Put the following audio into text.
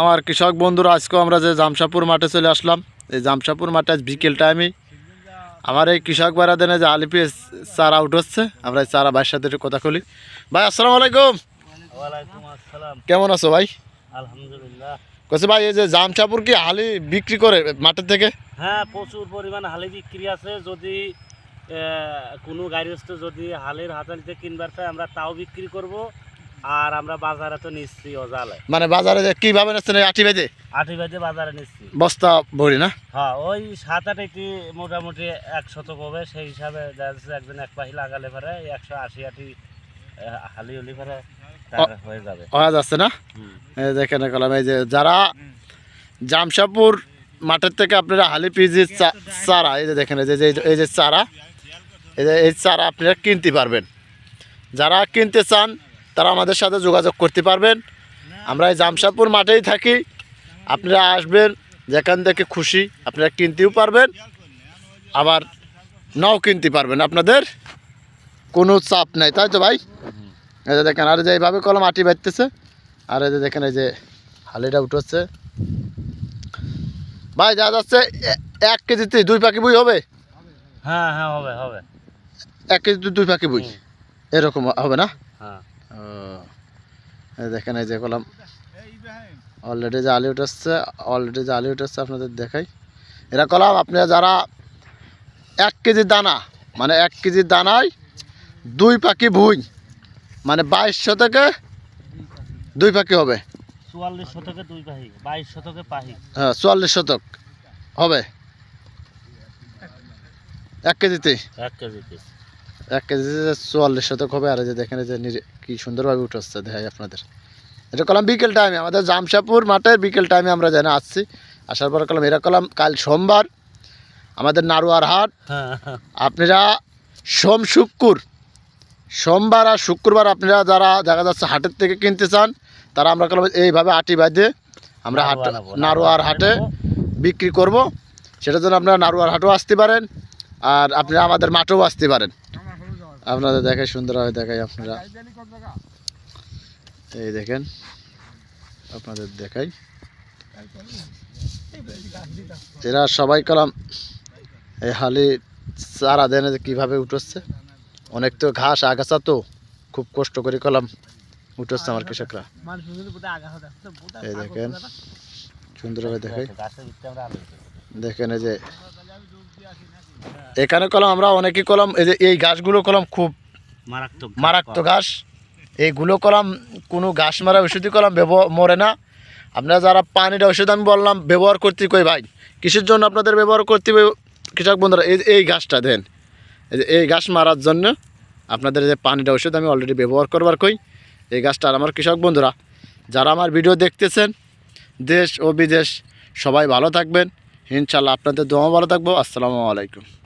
আমার কৃষক বন্ধুরা আজকে আমরা যে জামশাপুর মাঠে চলে আসলাম। এই জামশাপুর মাঠে আজ বিকেল টাইমে আমার এই কৃষক ভাইরা দেনে যে আলিপি চারা আউট হচ্ছে। আমরা এই চারা ভাইয়ের সাথে একটু কথা বলি। ভাই আসসালামু আলাইকুম। কেমন আছো ভাই? আলহামদুলিল্লাহ। কছে ভাই এই যে জামশাপুর কি হালি বিক্রি করে মাঠের থেকে? হ্যাঁ প্রচুর পরিমাণ হালি বিক্রি আছে। যদি কোনো গাড়িস্থ যদি হালের হাতালিতে কিনবার চাই আমরা তাও বিক্রি করব। আর আমরা বাজারে তো নিচ্ছি অজালে। মানে বাজারে যে কীভাবে নিচ্ছেন আটি বেজে আটি বাজে বাজারে নিচ্ছি। বস্তা ভরি না? হ্যাঁ ওই সাত আট একটি মোটামুটি এক শতক হবে সেই হিসাবে দেখা যাচ্ছে একদিন এক পাহি লাগালে পরে একশো আশি আটি হালি হলি পরে হয়ে যাবে। হওয়া যাচ্ছে না। এই দেখেন কলাম এই যে যারা জামশাপুর মাঠের থেকে আপনারা হালি পিজি চারা এই যে দেখেন এই যে এই- এই যে চারা এই যে এই চারা আপনারা কিনতে পারবেন। যারা কিনতে চান তারা আমাদের সাথে যোগাযোগ করতে পারবেন। আমরা এই জামশাপুর মাঠেই থাকি। আপনারা আসবেন যেখান থেকে খুশি আপনারা কিনতেও পারবেন। আবার নাও কিনতে পারবেন। আপনাদের কোনো চাপ নাই তাই তো ভাই? এই যে দেখেন আর যে এইভাবে কলম আটি বাজতেছে আর এই যে দেখেন এই যে হালিটা উঠোচ্ছে। ভাই যা যাচ্ছে এক কেজিতে দুই পাখি বই হবে? হ্যাঁ হ্যাঁ হবে হবে। এক কেজিতে দুই পাখি বই? এরকম হবে না? হ্যাঁ। দেখেন এই যে কলাম। অলরেডি যে আলি উঠেছে অলরেডি যে আলি উঠেছে আপনাদের দেখাই। এরা কলাম আপনারা যারা এক কেজি দানা মানে এক কেজি দানায় দুই পাখি ভুই মানে বাইশশো থেকে দুই পাখি হবে। চুয়াল্লিশ শতকে দুই পাহি বাইশ শতকে পাহি হ্যাঁ চুয়াল্লিশ শতক হবে। এক কেজিতে? এক কেজিতে। এক কেজিতে চুয়াল্লিশ শতক হবে আর যে দেখেন যে কি সুন্দরভাবে উঠে আসছে দেখাই আপনাদের। এটা কলাম বিকেল টাইমে আমাদের জামশাপুর মাঠে বিকেল টাইমে আমরা যেন আসছি। আসার পর কলাম এরা কলাম কাল সোমবার আমাদের নারুয়ার হাট। হ্যাঁ। আপনারা সোম শুক্র সোমবার আর শুক্রবার আপনারা যারা দেখা যাচ্ছে হাটের থেকে কিনতে চান তারা আমরা কলাম এইভাবে আটি বাঁধে আমরা হাট নারুয়ার হাটে বিক্রি করব। সেটার জন্য আপনারা নারুয়ার হাটও আসতে পারেন আর আপনারা আমাদের মাঠেও আসতে পারেন। আপনাদের দেখাই সুন্দরভাবে দেখাই আপনারা। এই দেখেন, আপনাদের দেখাই। এরা সবাই কলাম, এই হালি চারা দেন কীভাবে উঠোচ্ছে। অনেক তো ঘাস, আগাছা তো, খুব কষ্ট করে কলাম উঠোচ্ছে আমার কৃষকরা। এই দেখেন সুন্দরভাবে দেখাই। দেখেন এই যে এখানে কলম আমরা অনেকই কলম এই যে এই গাছগুলো কলম খুব মারাত্মক মারাত্মক ঘাস এইগুলো কলম কোনো ঘাস মারা ওষুধই কলম ব্যবহার মরে না। আপনারা যারা পানির ওষুধ আমি বললাম ব্যবহার করতে কই ভাই? কিসের জন্য আপনাদের ব্যবহার করতে কৃষক বন্ধুরা এই এই গাছটা দেন এই যে এই ঘাস মারার জন্য আপনাদের যে পানির ওষুধ আমি অলরেডি ব্যবহার করবার কই। এই গাছটা আর আমার কৃষক বন্ধুরা যারা আমার ভিডিও দেখতেছেন দেশ ও বিদেশ সবাই ভালো থাকবেন। ইনশাল্লাহ আপনাদের দোয়া ভালো থাকব। আসসালামু আলাইকুম।